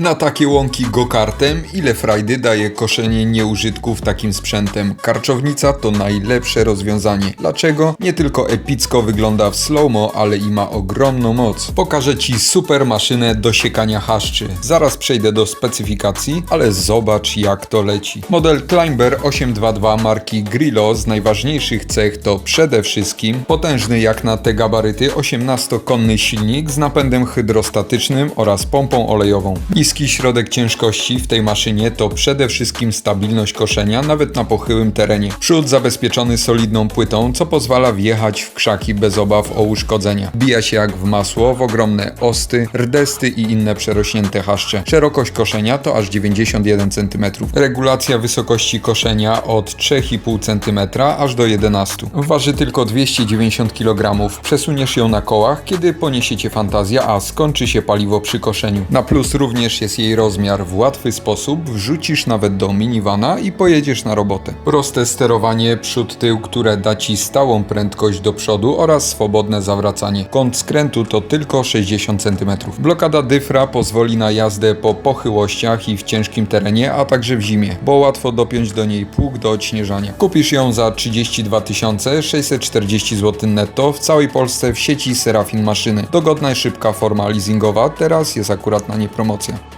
Na takie łąki go-kartem ile frajdy daje koszenie nieużytków takim sprzętem? Karczownica to najlepsze rozwiązanie. Dlaczego? Nie tylko epicko wygląda w slow-mo, ale i ma ogromną moc. Pokażę Ci super maszynę do siekania haszczy. Zaraz przejdę do specyfikacji, ale zobacz jak to leci. Model Climber 822 marki Grillo z najważniejszych cech to przede wszystkim potężny jak na te gabaryty 18-konny silnik z napędem hydrostatycznym oraz pompą olejową. Niski środek ciężkości w tej maszynie to przede wszystkim stabilność koszenia nawet na pochyłym terenie. Przód zabezpieczony solidną płytą, co pozwala wjechać w krzaki bez obaw o uszkodzenia. Bija się jak w masło w ogromne osty, rdesty i inne przerośnięte haszcze. Szerokość koszenia to aż 91 cm. Regulacja wysokości koszenia od 3,5 cm aż do 11 Waży tylko 290 kg. Przesuniesz ją na kołach, kiedy poniesiecie fantazja, a skończy się paliwo przy koszeniu. Na plus również jest jej rozmiar. W łatwy sposób wrzucisz nawet do minivana i pojedziesz na robotę. Proste sterowanie przód-tył, które da Ci stałą prędkość do przodu oraz swobodne zawracanie. Kąt skrętu to tylko 60 cm. Blokada dyfra pozwoli na jazdę po pochyłościach i w ciężkim terenie, a także w zimie, bo łatwo dopiąć do niej pług do odśnieżania. Kupisz ją za 32 640 zł netto w całej Polsce w sieci Serafin Maszyny. Dogodna i szybka forma leasingowa, teraz jest akurat na nie promocja.